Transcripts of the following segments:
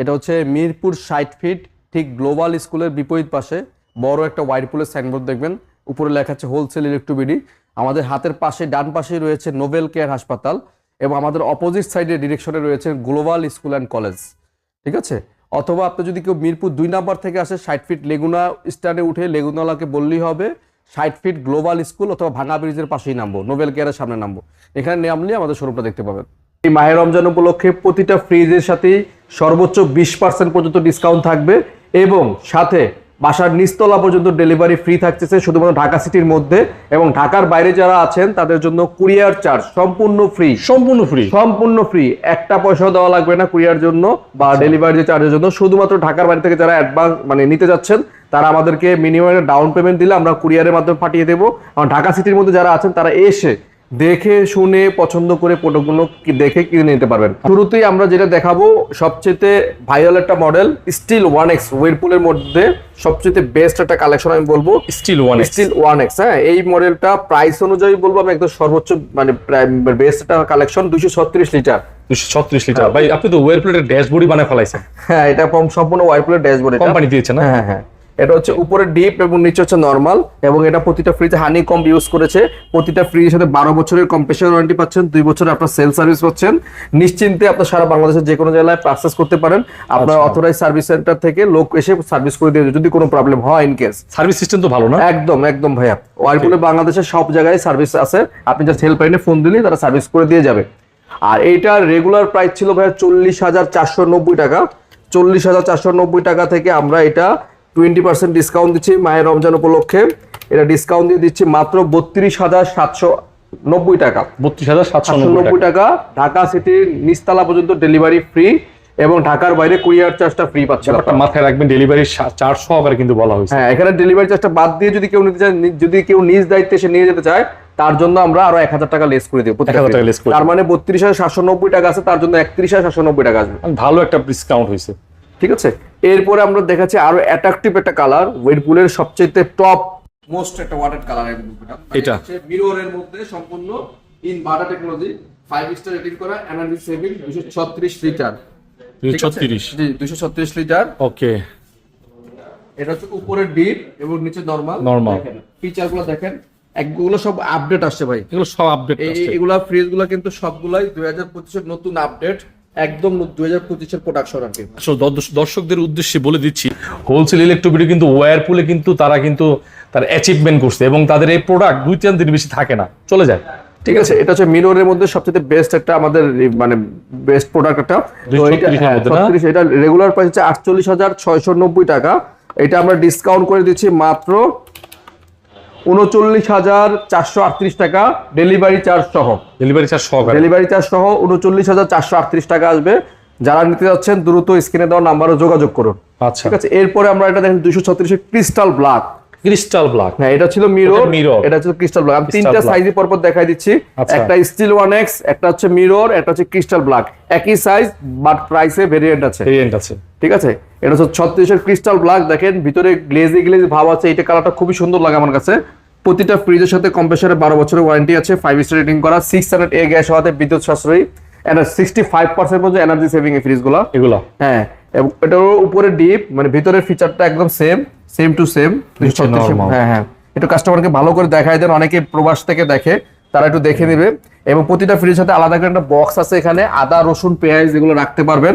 এটা হচ্ছে মিরপুর ষাট ফিট ঠিক গ্লোবাল স্কুলের বিপরীত পাশে। বড় একটা হোয়াইট পুলের সাইনবোর্ড দেখবেন। উপরে লেখা আছে হোলসেল ইলেকট্রোবিডি আমাদের হাতের পাশে, ডান পাশে রয়েছে নোবেল কেয়ার হাসপাতাল এবং আমাদের অপোজিট সাইডে ডিরেকশনে রয়েছে গ্লোবাল স্কুল অ্যান্ড কলেজ ঠিক আছে? অথবা আপনি যদি কেউ মিরপুর দুই নাম্বার থেকে আসে, ষাট ফিট লেগুনা স্ট্যান্ডে উঠে লেগুনালাকে বললেই হবে, ষাট ফিট গ্লোবাল স্কুল অথবা ভাঙা ব্রিজের পাশেই নামবো, নোবেল কেয়ারের সামনে নামবো। এখানে নামলে আমাদের শোরুমটা দেখতে পাবেন। এই মাহের রমজান উপলক্ষে প্রতিটা ফ্রিজের সাথে সর্বোচ্চ বিশ পার্সেন্ট পর্যন্ত ডিসকাউন্ট থাকবে এবং সাথে বাসার নিচতলা পর্যন্ত ডেলিভারি ফ্রি থাকতেছে শুধুমাত্র ঢাকা সিটির মধ্যে এবং ঢাকার বাইরে যারা আছেন তাদের জন্য কুরিয়ার চার্জ সম্পূর্ণ ফ্রি সম্পূর্ণ ফ্রি সম্পূর্ণ ফ্রি একটা পয়সাও দেওয়া লাগবে না কুরিয়ার জন্য বা ডেলিভারি চার্জের জন্য। শুধুমাত্র ঢাকার বাইরে থেকে যারা অ্যাডভান্স মানে নিতে যাচ্ছেন তারা আমাদেরকে মিনিমাম ডাউন পেমেন্ট দিলে আমরা কুরিয়ারের মাধ্যমে পাঠিয়ে দেবো। ঢাকা সিটির মধ্যে যারা আছেন তারা এসে দেখে শুনে পছন্দ করে প্রোডাক্টগুলো দেখে কিনে নিতে পারবেন। শুরুতেই আমরা যেটা দেখাবো সবচেয়ে ভাইরাল একটা মডেল স্টিল ওয়ান এক্স ওয়েরপুলের মধ্যে সবচেয়ে বেস্ট একটা কালেকশন আমি বলব। Steel one steel one X হ্যাঁ এই মডেলটা প্রাইস অনুযায়ী বলব আমি একদম সর্বোচ্চ মানে বেস্ট একটা কালেকশন দুশো ছত্রিশ লিটার। দুশো ছত্রিশ লিটার। ভাই আপনি তো ওয়ার প্লেটের ড্যাশবোর্ডই বানায় ফেলাইছেন। হ্যাঁ এটা সম্পূর্ণ ওয়াইপুলের ড্যাশবোর্ড কোম্পানি দিয়েছে না? হ্যাঁ হ্যাঁ। এটা হচ্ছে উপরে ডিপ এবং নিচে হচ্ছে নর্মাল এবং এটা প্রতিটা ফ্রিজে হানি কম ইউজ করেছে। প্রতিটা ফ্রিজের সাথে বারো বছরের কম্প্রেসার ওয়ারেন্টি পাচ্ছেন দুই বছর আপনার সেল সার্ভিস পাচ্ছেন। নিশ্চিন্তে আপনার সারা বাংলাদেশের যে কোনো জায়গায় পারচেস করতে পারেন। আপনার অথরাইজ সার্ভিস সেন্টার থেকে লোক এসে সার্ভিস করে দিয়ে যদি কোনো প্রবলেম হয় ইন কেস সার্ভিস সিস্টেম তো ভালো না? একদম একদম ভাইয়া। ওয়ারপুলে বাংলাদেশের সব জায়গায় সার্ভিস আছে। আপনি জাস্ট হেল্পলাইনে ফোন দিলেই তারা সার্ভিস করে দিয়ে যাবে। আর এইটার রেগুলার প্রাইস ছিল ভাইয়া চল্লিশ হাজার চারশো নব্বই টাকা। চল্লিশ হাজার চারশো নব্বই টাকা থেকে আমরা এটা টোয়েন্টি পার্সেন্ট ডিসকাউন্ট দিচ্ছি মায়ের রমজান উপলক্ষে। এটা ডিসকাউন্ট দিয়ে দিচ্ছি মাত্র বত্রিশ হাজার সাতশো নব্বই টাকা। বত্রিশ হাজার সাতশো নব্বই টাকা। ঢাকা সিটির নিচতলা পর্যন্ত ডেলিভারি ফ্রি এবং ঢাকার বাইরে কুরিয়ার চার্জটা ফ্রি ব্যাপারটা মাথায় রাখবেন ডেলিভারি চার্জ সহকারে কিন্তু বলা হয়েছে। হ্যাঁ এখানে ডেলিভারি চার্জটা বাদ দিয়ে যদি কেউ নিতে চায় যদি কেউ নিজ দায়িত্বে সে নিয়ে যেতে চায় তার জন্য আমরা আরও এক হাজার টাকা লেস করে দেবো 1000 টাকা less করে তার মানে বত্রিশ হাজার সাতশো নব্বই টাকা আছে তার জন্য একত্রিশ হাজার সাতশো নব্বই টাকা আসবে। ভালো একটা ডিসকাউন্ট হয়েছে। ঠিক আছে? এরপরে আমরা দেখাচ্ছি আরও অ্যাট্রাকটিভ একটা কালার ওয়েরপুলের সবচেয়ে টপ মোস্ট একটা ওয়াটার কালার এটা? মিররের মধ্যে সম্পূর্ণ inverter technology five star rating করা এনার্জি সেভিং দুশো ছত্রিশ লিটার ছত্রিশ। জি দুশো ছত্রিশ লিটার ওকে। এটা হচ্ছে উপরের ডিপ এবং নিচে নরমাল Normal। ফিচারগুলো দেখেন একগুলো সব আপডেট আসছে ভাই। এগুলো সব আপডেট এগুলা ফ্রিজগুলা কিন্তু সবগুলাই দুই হাজার পঁচিশের নতুন আপডেট একদম দুই হাজার পঁচিশের প্রোডাকশন আর কি। দর্শকদের উদ্দেশ্যে বলে দিচ্ছি হোলসেল ইলেকট্রিবিটি কিন্তু ওয়ারপুলে কিন্তু তারা কিন্তু তার অ্যাচিভমেন্ট করছে এবং তাদের এই প্রোডাক্ট দুই তিন দিন বেশি থাকে না। চলে যায় ঠিক আছে এটা হচ্ছে মিররের মধ্যে সবচেয়ে বেস্ট একটা আমাদের মানে বেস্ট প্রোডাক্ট একটা। তো এটা এর মধ্যে না? 36 এটা রেগুলার প্রাইস হচ্ছে আটচল্লিশ হাজার ছয়শো নব্বই টাকা। এটা আমরা ডিসকাউন্ট করে দিচ্ছি মাত্র উনচল্লিশ হাজার চারশো আটত্রিশ টাকা ডেলিভারি চার্জ সহ। ডেলিভারি চার্জ সহ ডেলিভারি চার্জ সহ উনচল্লিশ হাজার চারশো আটত্রিশ টাকা আসবে। যারা নিতে যাচ্ছেন দ্রুত স্ক্রিনে দেওয়া নাম্বারে যোগাযোগ করুন। আচ্ছা। ঠিক আছে? এরপরে আমরা এটা দেখেন দুশো ছত্রিশের ক্রিস্টাল ব্ল্যাক। ক্রিস্টাল ব্ল্যাক হ্যাঁ এটা ছিল মিরর mirror। এটা ছিল ক্রিস্টাল ব্ল্যাক আমি তিনটা black। সাইজে পরপর দেখাই দিচ্ছি। আচ্ছা। একটা স্টিল ওয়ান এক্স একটা হচ্ছে মিরর একটা হচ্ছে ক্রিস্টাল ব্ল্যাক একই সাইজ বাট প্রাইসে ভেরিয়েন্ট আছে। ভেরিয়েন্ট আছে। ঠিক আছে? এটা হচ্ছে ছত্রিশের ক্রিস্টাল ব্ল্যাক দেখেন ভিতরে গ্লেজি গ্লেজি ভাব আছে। এটা কালারটা খুবই সুন্দর লাগে আমার কাছে। প্রতিটা ফ্রিজের সাথে কম্প্রেসারে বারো বছরের ওয়ারেন্টি আছে। ফাইভ স্টার রেটিং করা। সিক্স হান্ড্রেড এ গ্যাস হওয়াতে বিদ্যুৎ সাশ্রয়ী। এটা ফাইভ পার্সেন্ট পর্যন্ত এনার্জি সেভিং এই ফ্রিজগুলো এগুলো। হ্যাঁ। এবং এটার উপরে ডিপ মানে ভিতরের ফিচারটা একদম সেম সেম টু সেম হ্যাঁ হ্যাঁ। একটু কাস্টমারকে ভালো করে দেখাই দেন অনেকে প্রবাস থেকে দেখে তারা একটু দেখে নেবে। এবং প্রতিটা ফ্রিজের সাথে আলাদা করে একটা বক্স আছে এখানে আদা রসুন পেঁয়াজ এগুলো রাখতে পারবেন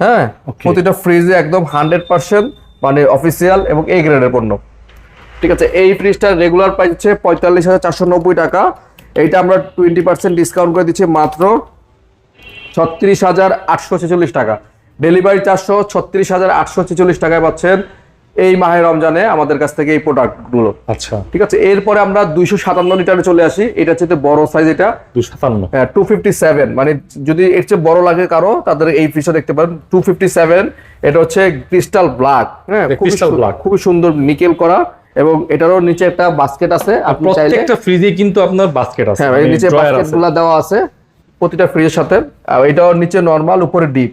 হ্যাঁ। প্রতিটা ফ্রিজে একদম হান্ড্রেড পার্সেন্ট মানে অফিসিয়াল এবং এই গ্রেডের পণ্য। ঠিক আছে এই ফ্রিজটার রেগুলার প্রাইস হচ্ছে পঁয়তাল্লিশ হাজার চারশো নব্বই টাকা। এইটা আমরা টোয়েন্টি পার্সেন্ট ডিসকাউন্ট করে দিচ্ছি মাত্র ছত্রিশ হাজার আটশো ছেচল্লিশ টাকা। ডেলিভারি চারশো ছত্রিশ হাজার আটশো ছেচল্লিশ টাকায় পাচ্ছেন এই মাহে রমজানে আমাদের কাছ থেকে এই প্রোডাক্টগুলো। আচ্ছা। ঠিক আছে এরপরে আমরা দুইশো সাতান্ন লিটারে চলে আসি। এটা হচ্ছে বড় সাইজ এটা। টু ফিফটি সেভেন মানে যদি এর চেয়ে বড় লাগে কারও তাদের এই ফিসটা দেখতে পারেন। টু ফিফটি সেভেন এটা হচ্ছে ক্রিস্টাল ব্ল্যাক হ্যাঁ খুবই crystal খুবই সুন্দর নিকেল করা এবং এটারও নিচে একটা বাস্কেট আছে। আপনি চাইলে প্রত্যেকটা ফ্রিজে কিন্তু আপনার বাস্কেট আছে। হ্যাঁ এই মানে নিচে drawer বাস্কেট দেওয়া আছে প্রতিটা ফ্রিজের সাথে। এটাও নিচে নর্মাল উপরে ডিপ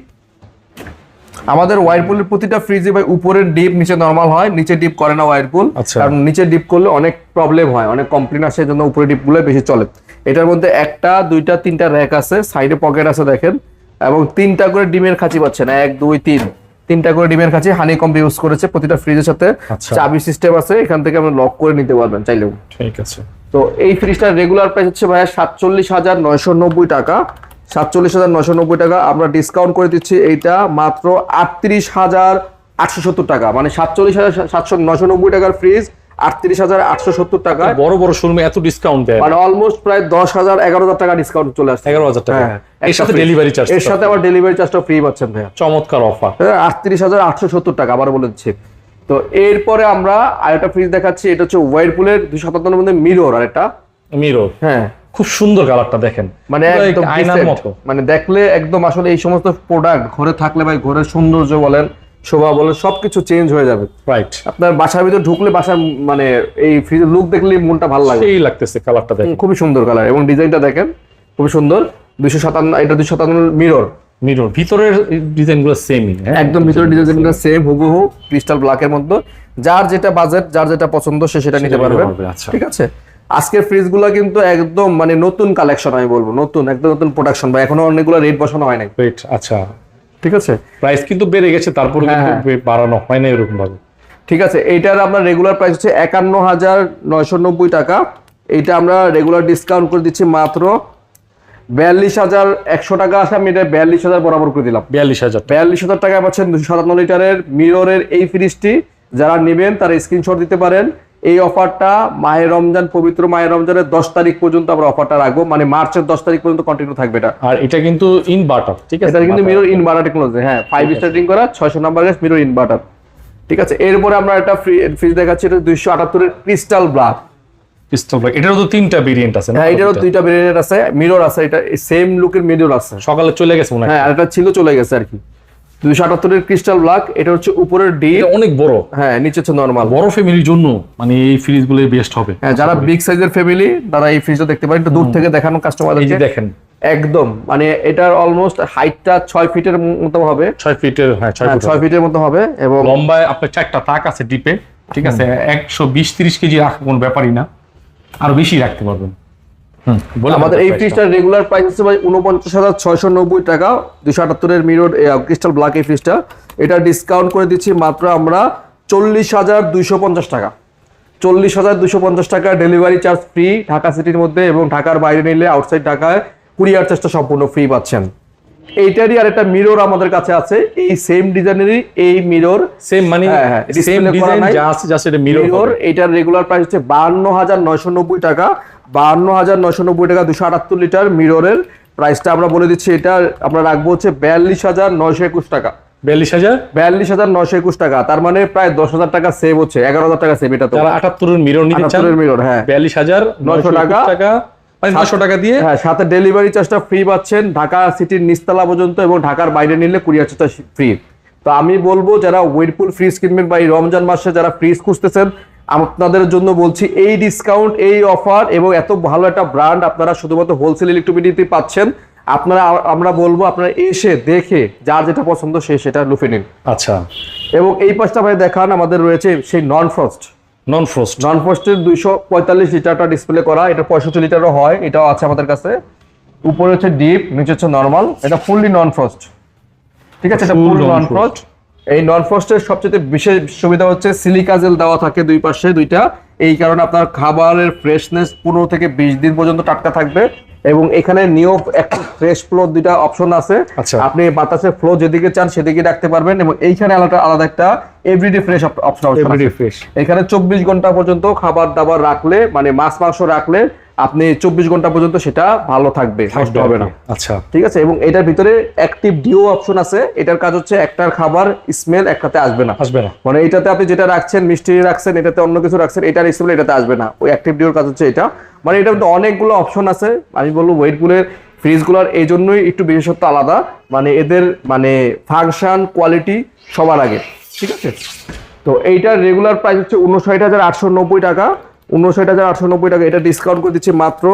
আমাদের ওয়ারপুলের প্রতিটা ফ্রিজে ভাই উপরের ডিপ নিচে নর্মাল হয় নিচে ডিপ করে না ওয়ারপুল আচ্ছা। কারণ নিচে ডিপ করলে অনেক প্রবলেম হয় অনেক কমপ্লেন আসে জন্য উপরে ডিপগুলো বেশি চলে। এটার মধ্যে একটা দুইটা তিনটা র্যাক আছে সাইডে পকেট আছে দেখেন এবং তিনটা করে ডিমের খাঁচি পাচ্ছেন এক দুই তিন। তিনটা করে ডিমের কাছে হানি কম্প ইউজ করেছে প্রতিটা ফ্রিজের সাথে। আচ্ছা। চাবি সিস্টেম আছে এখান থেকে আপনি লক করে নিতে পারবেন চাইলেও। ঠিক আছে। তো এই ফ্রিজটার রেগুলার প্রাইস হচ্ছে ভাইয়া সাতচল্লিশ হাজার নয়শো নব্বই টাকা। সাতচল্লিশ হাজার নয়শো নব্বই টাকা। আমরা ডিসকাউন্ট করে দিচ্ছি এইটা মাত্র আটত্রিশ হাজার আটশো সত্তর টাকা। মানে সাতচল্লিশ হাজার সাতশো নয়শো নব্বই টাকার ফ্রিজ আটত্রিশ হাজার আটশো সত্তর টাকা। বড় বড় শোরুমে এত ডিসকাউন্ট দেয়। মানে অলমোস্ট প্রায় দশ হাজার এগারো হাজার টাকা ডিসকাউন্ট চলে আসছে। এগারো হাজার টাকা। হ্যাঁ, এর সাথে ডেলিভারি চার্জ এর সাথে আবার ডেলিভারি চার্জটা ফ্রি পাচ্ছেন ভাইয়া। চমৎকার অফার আটত্রিশ হাজার আটশো সত্তর টাকা আবার বলে দিচ্ছি। তো এরপরে আমরা আরেকটা ফ্রিজ দেখাচ্ছি এটা হচ্ছে ওয়াইরপুলের দুই সাতাত্তর মধ্যে মিরর আর এটা? মিরো হ্যাঁ। খুব সুন্দর কালারটা দেখেন। মানে একদম আয়নার মতো। মানে দেখলে একদম আসলে এই সমস্ত প্রোডাক্ট ঘরে থাকলে ভাই ঘরের সৌন্দর্য বলেন শোভা বলেন সবকিছু চেঞ্জ হয়ে যাবে। রাইট আপনার বাসার ভিতরে ঢুকলে বাসার মানে এই ফ্রিজের লুক দেখলে মনটা ভালো লাগে সেই লাগতেছে কালারটা দেখেন। খুবই সুন্দর কালার এবং ডিজাইনটা দেখেন খুবই সুন্দর। দুইশো সাতান্ন এটা দুইশো সাতান্ন মিরর মিরর ভিতরের ডিজাইনগুলো সেমই হ্যাঁ একদম ভিতরে ডিজাইনটা সেম হুবহু ক্রিস্টাল ব্ল্যাকের মধ্যে। যার যেটা বাজেট যার যেটা পছন্দ সে সেটা নিতে পারবে, আচ্ছা। ঠিক আছে? আজকের ফ্রিজগুলো কিন্তু একদম মানে নতুন কালেকশন আমি বলব নতুন একদম নতুন প্রোডাকশন বা এখনও অনেকগুলো রেট বসানো হয় নাই। ওয়েট আচ্ছা। ঠিক আছে? প্রাইস কিন্তু বেড়ে গেছে তারপরে হ্যাঁ, কিন্তু বাড়ানো হয় না এরকম ভাবে ঠিক আছে এইটার আপনার রেগুলার প্রাইস হচ্ছে একান্ন হাজার নয়শো নব্বই টাকা। এইটা আমরা রেগুলার ডিসকাউন্ট করে দিচ্ছি মাত্র বিয়াল্লিশ হাজার একশো টাকা আছে আমি এটা বিয়াল্লিশ হাজার বরাবর করে দিলাম। বিয়াল্লিশ হাজার। টাকা বিয়াল্লিশ হাজার টাকায় পাচ্ছেন দুশো সাতান্ন লিটারের মিররের এই ফ্রিজটি যারা নেবেন তারা স্ক্রিনশট দিতে পারেন। এই অফারটা মাহে রমজান পবিত্র মাহে রমজানের দশ তারিখ পর্যন্ত আমরা অফারটা রাখব মানে মার্চের দশ তারিখ পর্যন্ত কন্টিনিউ থাকবে এটা। আর এটা কিন্তু ইনভার্টার ঠিক আছে? এটা কিন্তু মিরর ইনভার্টার টেকনোলজি হ্যাঁ ফাইভ স্টার্টিং করা ছয়শো নাম্বার গ্যাস মিরর ইনভার্টার ঠিক আছে এরপরে আমরা একটা ফ্রিজ দেখাচ্ছি এটা দুইশো আটাত্তরের ক্রিস্টাল ব্লাক ব্ল্যাক এটারও তো তিনটা ভেরিয়েন্ট আছে হ্যাঁ এটারও দুইটা ভেরিয়েন্ট আছে মিরর আছে এটা সেম লুকের মিরর আছে। সকালে চলে গেছে মনে হয়। হ্যাঁ এটা ছিল চলে গেছে আর কি। দুইশো আটাত্তরের ক্রিস্টাল ব্লাক এটা হচ্ছে উপরের ডি এটা অনেক বড়। হ্যাঁ নিচে হচ্ছে নর্মাল বড় ফ্যামিলির জন্য মানে এই ফ্রিজগুলো বেস্ট হবে। হ্যাঁ যারা বিগ সাইজের ফ্যামিলি তারা এই ফ্রিজটা দেখতে পারেন। একটু দূর থেকে দেখানো কাস্টমারদেরকে দেখেন। একদম মানে এটার অলমোস্ট হাইটটা ছয় ফিটের মতো হবে। ছয় ফিটের হ্যাঁ ছয় হ্যাঁ, ফিটের মতো হবে এবং লম্বায় আপনার চারটা তাক আছে ডিপে ঠিক আছে? একশো বিশ তিরিশ কেজি রাখা কোনো ব্যাপারই না। আরও বেশি রাখতে পারবেন। আমাদের এই ফ্রিজটার রেগুলার প্রাইস হচ্ছে ভাই উনপঞ্চাশ হাজার ছয়শো নব্বই টাকা দুশো আটাত্তরের মিরর ক্রিস্টাল ব্ল্যাক এই ফ্রিজটা। এটা ডিসকাউন্ট করে দিচ্ছি মাত্র আমরা চল্লিশ হাজার দুইশো পঞ্চাশ টাকা। চল্লিশ হাজার দুশো পঞ্চাশ টাকা ডেলিভারি চার্জ ফ্রি ঢাকা সিটির মধ্যে এবং ঢাকার বাইরে নিলে আউটসাইড ঢাকায় কুরিয়ার চার্জটা সম্পূর্ণ ফ্রি পাচ্ছেন। এইটারই আর একটা মিরর আমাদের কাছে আছে। এই সেম ডিজাইনেরই এই মিরর সেম মানে সেম ডিজাইন আছে জাস্ট এটা মিরর এটার রেগুলার প্রাইস হচ্ছে বাহান্ন হাজার নয়শো নব্বই টাকা। বাহান্ন হাজার নয়শো নব্বই টাকা দুশো আটাত্তর লিটার মিররের প্রাইসটা আমরা বলে দিচ্ছি এটা আমরা রাখব হচ্ছে বিয়াল্লিশ হাজার নয়শো একুশ টাকা। বিয়াল্লিশ হাজার? বিয়াল্লিশ হাজার নয়শো একুশ টাকা তার মানে প্রায় দশ হাজার টাকা সেভ হচ্ছে এগারো হাজার টাকা সেভ এটা তো। আটাত্তরের মিরর নিতে মিরর হ্যাঁ। বিয়াল্লিশ হাজার 900 টাকা। টাকা মানে টাকা দিয়ে? হ্যাঁ সাথে ডেলিভারি চার্জটা ফ্রি পাচ্ছেন ঢাকা সিটির নিস্তালা পর্যন্ত এবং ঢাকার বাইরে নিলে কুরিয়ার চার্জটা ফ্রি তো আমি বলব যারা ওয়েটপুল ফ্রিজ কিনবেন বা এই রমজান মাসে যারা ফ্রিজ খুঁজতেছেন আপনাদের জন্য বলছি এই ডিসকাউন্ট এই অফার এবং এত ভালো একটা ব্র্যান্ড আপনারা শুধুমাত্র হোলসেল ইলেকট্রিবিলিটি পাচ্ছেন আপনারা আমরা বলব আপনারা এসে দেখে যার যেটা পছন্দ সে সেটা লুফে নিন। আচ্ছা। এবং এই পাঁচটা ভাই দেখান আমাদের রয়েছে সেই নন ফ্রস্ট নন ফ্রস্ট নন ফ্রস্টের দুইশো পঁয়তাল্লিশ লিটারটা ডিসপ্লে করা। এটা পঁয়ষট্টি লিটারও হয় এটাও আছে আমাদের কাছে। উপরে হচ্ছে ডিপ নিচে হচ্ছে নর্মাল এটা ফুললি নন ফ্রস্ট ঠিক আছে এটা ফুল নন ফ্রস্ট এই নন ফ্রস্টের সবচেয়ে বিশেষ সুবিধা হচ্ছে সিলিকা জেল দেওয়া থাকে দুই পাশে দুইটা। এই কারণে আপনার খাবারের ফ্রেশনেস পনেরো থেকে বিশ দিন পর্যন্ত টাটকা থাকবে এবং এখানে নিও একটা ফ্রেশ ফ্লো দুইটা অপশন আছে। আচ্ছা। আপনি বাতাসের ফ্লো যেদিকে চান সেদিকে রাখতে পারবেন এবং এইখানে আলাদা আলাদা একটা everyday fresh option everyday fresh এখানে চব্বিশ ঘণ্টা পর্যন্ত খাবার দাবার রাখলে মানে মাছ মাংস রাখলে আপনি চব্বিশ ঘণ্টা পর্যন্ত সেটা ভালো থাকবে নষ্ট হবে না। আচ্ছা। ঠিক আছে? এবং এটার ভিতরে অ্যাক্টিভ ডিও অপশন আছে। এটার কাজ হচ্ছে একটার খাবার স্মেল একটাতে আসবে না। আসবে না। মানে এটাতে আপনি যেটা রাখছেন মিষ্টি রাখছেন এটাতে অন্য কিছু রাখছেন এটার স্মেল এটাতে আসবে না। ওই অ্যাক্টিভ ডিওর কাজ হচ্ছে এটা। মানে এটার মধ্যে অনেকগুলো অপশন আছে। আমি বলব ওয়েটগুলোর ফ্রিজগুলোর এই জন্যই একটু বিশেষত্ব আলাদা। মানে এদের মানে ফাংশন কোয়ালিটি সবার আগে। ঠিক আছে? তো এইটার রেগুলার প্রাইস হচ্ছে উনষাট হাজার আটশো নব্বই টাকা। উনষাট হাজার আটশো নব্বই টাকা। এটা ডিসকাউন্ট করে দিচ্ছি মাত্র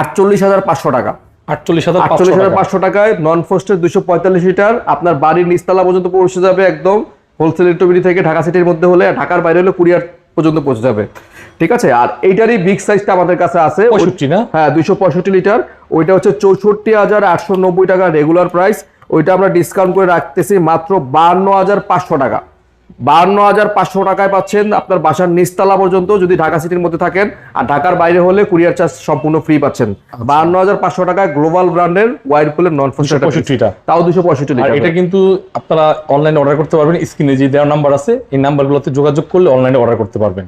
আটচল্লিশ হাজার পাঁচশো টাকা। আটচল্লিশ হাজার আটচল্লিশ হাজার পাঁচশো টাকায় নন ফোস্টের দুশো পঁয়তাল্লিশ লিটার আপনার বাড়ির নিচতলা পর্যন্ত পৌঁছে যাবে একদম হোলসেল ইলেকট্রিবিটি থেকে ঢাকা সিটির মধ্যে হলে ঢাকার বাইরে হলে কুরিয়ার পর্যন্ত পৌঁছে যাবে। ঠিক আছে? আর এইটারই বিগ সাইজটা আমাদের কাছে আছে। পঁয়ষট্টি না? হ্যাঁ দুইশো পঁয়ষট্টি লিটার। ওইটা হচ্ছে চৌষট্টি হাজার আটশো নব্বই টাকা রেগুলার প্রাইস ওইটা আমরা ডিসকাউন্ট করে রাখতেছি মাত্র বান্ন হাজার পাঁচশো টাকা। বান্ন হাজার পাঁচশো টাকায় পাচ্ছেন আপনার বাসার নিচতলা পর্যন্ত যদি ঢাকা সিটির মধ্যে থাকেন। আর ঢাকার বাইরে হলে কুরিয়ার চার্জ সম্পূর্ণ ফ্রি পাচ্ছেন। বান্ন হাজার পাঁচশো টাকায় গ্লোবাল ব্র্যান্ডের ওয়াইড পুলের নন পঁয়ষট্টিটা তাও দুশো পঁয়ষট্টি এটা কিন্তু আপনারা অনলাইনে অর্ডার করতে পারবেন। স্ক্রিনে যে দেওয়ার নাম্বার আছে এই নাম্বারগুলোতে যোগাযোগ করলে অনলাইনে অর্ডার করতে পারবেন।